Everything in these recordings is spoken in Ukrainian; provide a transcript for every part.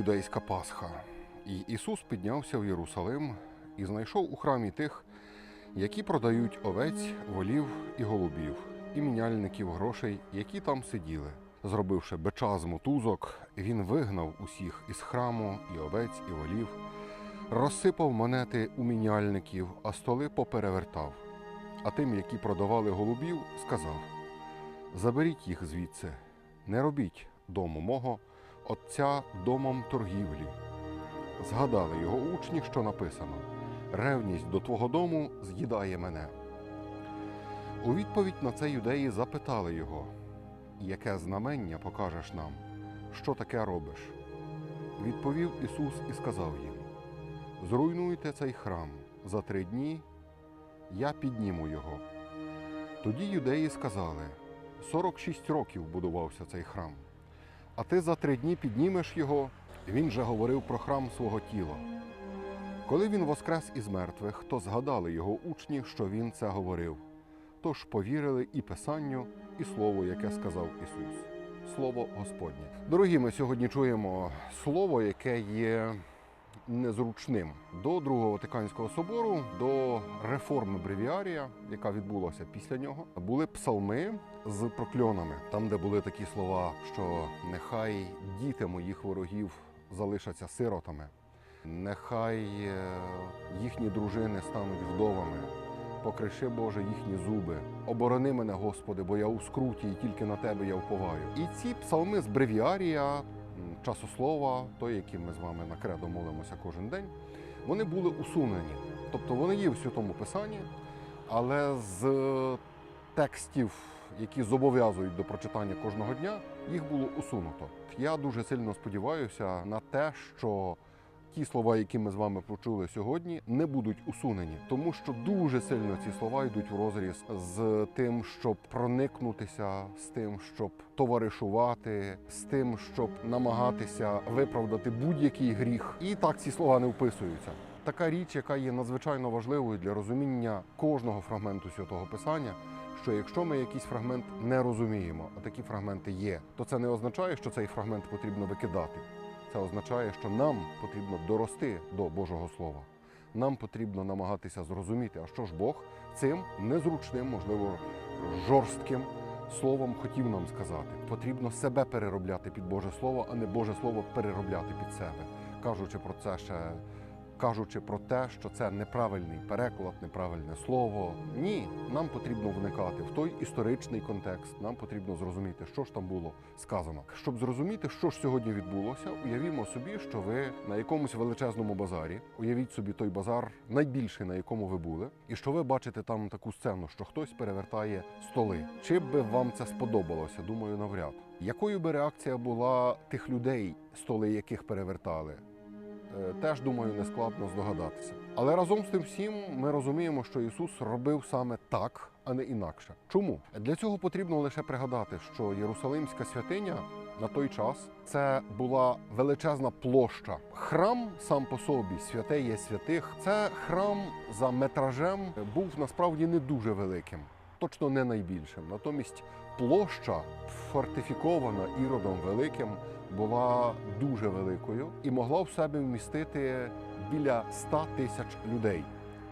юдейська Пасха, і Ісус піднявся в Єрусалим і знайшов у храмі тих, які продають овець, волів і голубів, і міняльників грошей, які там сиділи. Зробивши бича з мотузок, він вигнав усіх із храму і овець, і волів, розсипав монети у міняльників, а столи поперевертав. А тим, які продавали голубів, сказав: Заберіть їх звідси, не робіть дому мого, отця домом торгівлі. Згадали його учні, що написано: Ревність до твого дому з'їдає мене. У відповідь на це юдеї запитали його, яке знамення покажеш нам, що таке робиш? Відповів Ісус і сказав їм: Зруйнуйте цей храм за три дні, я підніму його. Тоді юдеї сказали: 46 років будувався цей храм, а ти за три дні піднімеш його. Він же говорив про храм свого тіла. Коли він воскрес із мертвих, то згадали його учні, що він це говорив. Тож повірили і Писанню, і слову, яке сказав Ісус. Слово Господнє. Дорогі, ми сьогодні чуємо слово, яке є незручним. До Другого Ватиканського собору, до реформи бревіарія, яка відбулася після нього, були псалми з прокльонами, там, де були такі слова, що нехай діти моїх ворогів залишаться сиротами, нехай е, їхні дружини стануть вдовами. Покриши, Боже, їхні зуби. Оборони мене, Господи, бо я у скруті, і тільки на Тебе я вповаю. І ці псалми з бревіарія, м, часослова, той, яким ми з вами на кредо молимося кожен день, вони були усунені. Тобто вони є в святому писанні, але з текстів, які зобов'язують до прочитання кожного дня, їх було усунуто. Я дуже сильно сподіваюся на те, що ті слова, які ми з вами почули сьогодні, не будуть усунені, тому що дуже сильно ці слова йдуть в розріз з тим, щоб проникнутися, з тим, щоб товаришувати, з тим, щоб намагатися виправдати будь-який гріх. І так ці слова не вписуються. Така річ, яка є надзвичайно важливою для розуміння кожного фрагменту святого писання. Що якщо ми якийсь фрагмент не розуміємо, а такі фрагменти є, то це не означає, що цей фрагмент потрібно викидати. Це означає, що нам потрібно дорости до Божого Слова. Нам потрібно намагатися зрозуміти, а що ж Бог цим незручним, можливо, жорстким словом хотів нам сказати. Потрібно себе переробляти під Боже Слово, а не Боже Слово переробляти під себе, кажучи про це ще. Кажучи про те, що це неправильний переклад, неправильне слово. Ні, нам потрібно вникати в той історичний контекст. Нам потрібно зрозуміти, що ж там було сказано. Щоб зрозуміти, що ж сьогодні відбулося, уявімо собі, що ви на якомусь величезному базарі. Уявіть собі той базар, найбільший, на якому ви були, і що ви бачите там таку сцену, що хтось перевертає столи. Чи би вам це сподобалося? Думаю, навряд. Якою би реакція була тих людей, столи яких перевертали? Е, теж думаю, не складно здогадатися. Але разом з тим всім ми розуміємо, що Ісус робив саме так, а не інакше. Чому для цього потрібно лише пригадати, що Єрусалимська святиня на той час це була величезна площа. Храм сам по собі, святе є святих. Це храм за метражем був насправді не дуже великим. Точно не найбільшим. Натомість площа фортифікована іродом великим була дуже великою і могла в себе вмістити біля 100 тисяч людей.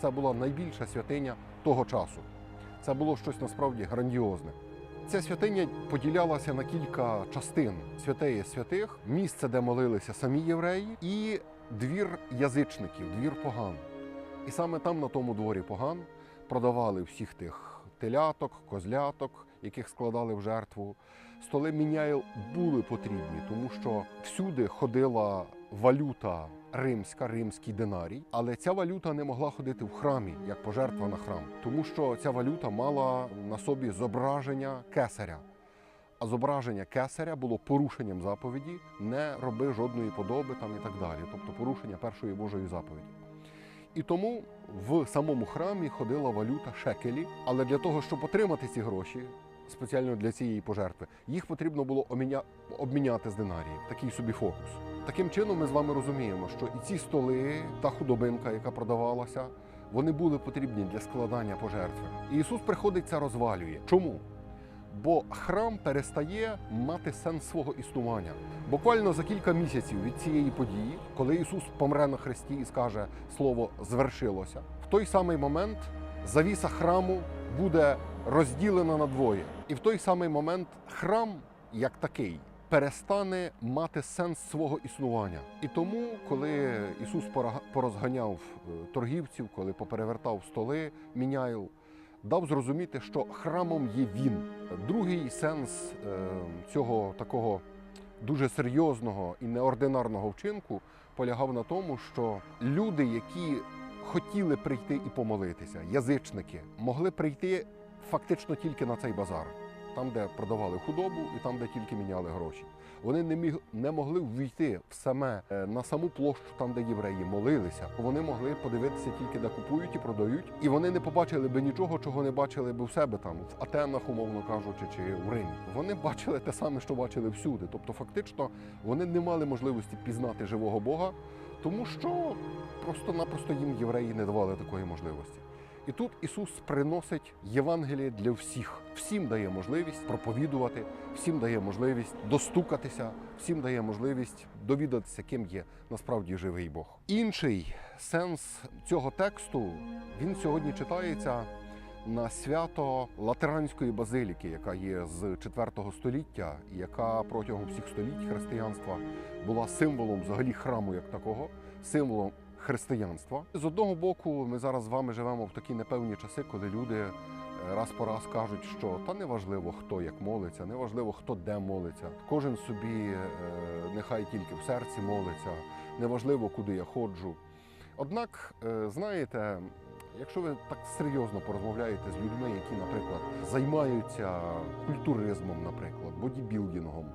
Це була найбільша святиня того часу. Це було щось насправді грандіозне. Ця святиня поділялася на кілька частин: святеє святих, місце, де молилися самі євреї, і двір язичників, двір поган. І саме там, на тому дворі поган, продавали всіх тих теляток, козляток, яких складали в жертву. Столи міняїл були потрібні, тому що всюди ходила валюта римська, римський динарій, але ця валюта не могла ходити в храмі як пожертва на храм, тому що ця валюта мала на собі зображення кесаря. А зображення кесаря було порушенням заповіді, не роби жодної подоби там і так далі, тобто порушення першої Божої заповіді. І тому в самому храмі ходила валюта шекелі, але для того, щоб отримати ці гроші, спеціально для цієї пожертви, їх потрібно було обміня... обміняти з динарії. Такий собі фокус. Таким чином, ми з вами розуміємо, що і ці столи, та худобинка, яка продавалася, вони були потрібні для складання пожертви. І Ісус приходить це розвалює. Чому? Бо храм перестає мати сенс свого існування. Буквально за кілька місяців від цієї події, коли Ісус помре на хресті і скаже слово звершилося, в той самий момент завіса храму буде розділена на двоє. І в той самий момент храм, як такий, перестане мати сенс свого існування. І тому, коли Ісус порозганяв е, торгівців, коли поперевертав столи, міняїл, дав зрозуміти, що храмом є він. Другий сенс е, цього такого дуже серйозного і неординарного вчинку полягав на тому, що люди, які хотіли прийти і помолитися, язичники, могли прийти фактично тільки на цей базар, там, де продавали худобу, і там, де тільки міняли гроші. Вони не міг не могли ввійти в саме е, на саму площу, там, де євреї молилися. Вони могли подивитися тільки, де купують і продають, і вони не побачили би нічого, чого не бачили би в себе там, в Атенах, умовно кажучи, чи в Римі. Вони бачили те саме, що бачили всюди. Тобто, фактично, вони не мали можливості пізнати живого Бога, тому що просто-напросто їм євреї не давали такої можливості. І тут Ісус приносить Євангеліє для всіх. Всім дає можливість проповідувати, всім дає можливість достукатися, всім дає можливість довідатися, ким є насправді живий Бог. Інший сенс цього тексту він сьогодні читається на свято Латеранської базиліки, яка є з 4 століття, яка протягом всіх століть християнства була символом взагалі храму як такого, символом християнства. З одного боку, ми зараз з вами живемо в такі непевні часи, коли люди е, раз по раз кажуть, що та неважливо, хто як молиться, неважливо, хто де молиться. Кожен собі е, нехай тільки в серці молиться, неважливо, куди я ходжу. Однак, е, знаєте, якщо ви так серйозно порозмовляєте з людьми, які, наприклад, займаються культуризмом, наприклад, бодібілдингом,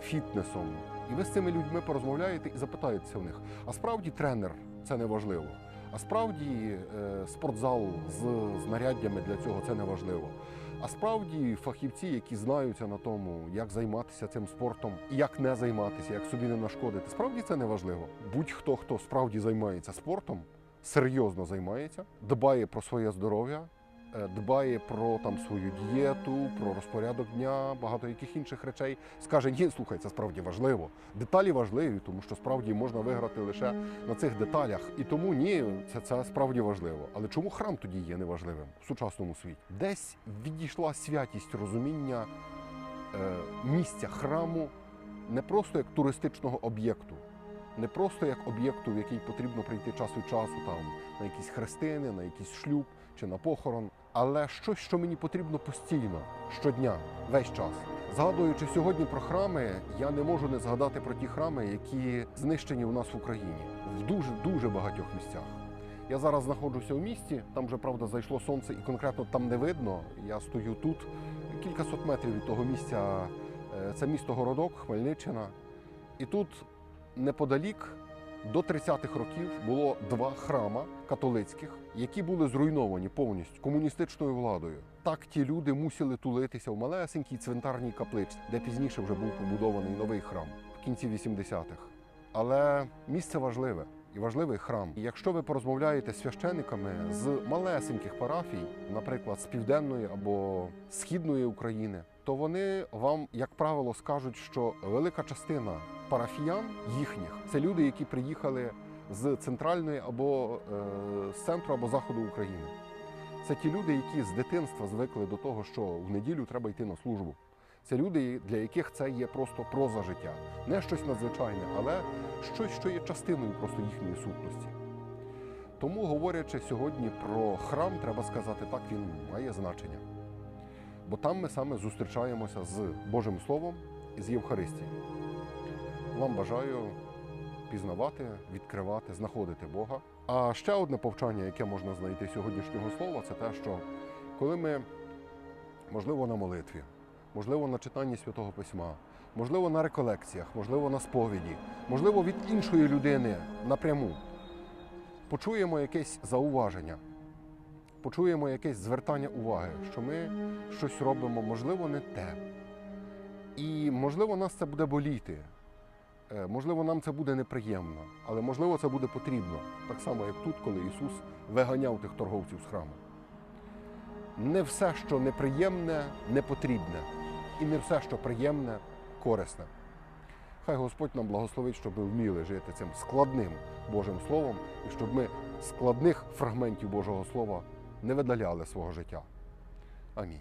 фітнесом, і ви з цими людьми порозмовляєте і запитаєтеся в них, а справді тренер це не важливо. А справді е, спортзал з знаряддями для цього це не важливо. А справді фахівці, які знаються на тому, як займатися цим спортом, як не займатися, як собі не нашкодити, справді це не важливо. Будь-хто, хто справді займається спортом, серйозно займається, дбає про своє здоров'я, дбає про там свою дієту, про розпорядок дня, багато яких інших речей, скаже: ні, слухай, це справді важливо. Деталі важливі, тому що справді можна виграти лише на цих деталях. І тому ні, це, це справді важливо. Але чому храм тоді є неважливим в сучасному світі? Десь відійшла святість розуміння е, місця храму не просто як туристичного об'єкту, не просто як об'єкту, в який потрібно прийти час від часу там на якісь хрестини, на якийсь шлюб чи на похорон, але щось, що мені потрібно постійно, щодня, весь час. Згадуючи сьогодні про храми, я не можу не згадати про ті храми, які знищені у нас в Україні в дуже дуже багатьох місцях. Я зараз знаходжуся в місті, там вже правда зайшло сонце, і конкретно там не видно. Я стою тут кількасот метрів від того місця. Е, Це місто Городок, Хмельниччина. І тут неподалік до 30-х років було два храма католицьких, які були зруйновані повністю комуністичною владою. Так ті люди мусили тулитися в малесенькій цвинтарній капличці, де пізніше вже був побудований новий храм в кінці 80-х. Але місце важливе і важливий храм. І якщо ви порозмовляєте з священиками з малесеньких парафій, наприклад, з південної або східної України, то вони вам, як правило, скажуть, що велика частина парафіян їхніх це люди, які приїхали з центральної або е, з центру або заходу України. Це ті люди, які з дитинства звикли до того, що в неділю треба йти на службу. Це люди, для яких це є просто проза життя, не щось надзвичайне, але щось, що є частиною просто їхньої сутності. Тому, говорячи сьогодні про храм, треба сказати, так він має значення. Бо там ми саме зустрічаємося з Божим Словом і з Євхаристією. Вам бажаю пізнавати, відкривати, знаходити Бога. А ще одне повчання, яке можна знайти сьогоднішнього слова, це те, що коли ми, можливо, на молитві, можливо, на читанні святого письма, можливо, на реколекціях, можливо, на сповіді, можливо, від іншої людини напряму, почуємо якесь зауваження, почуємо якесь звертання уваги, що ми щось робимо, можливо, не те. І можливо, нас це буде боліти. Е, Можливо, нам це буде неприємно, але можливо це буде потрібно. Так само, як тут, коли Ісус виганяв тих торговців з храму. не все, що неприємне, не потрібне, і не все, що приємне, корисне. Хай Господь нам благословить, щоб ми вміли жити цим складним Божим Словом, і щоб ми складних фрагментів Божого Слова не видаляли свого життя. Амінь.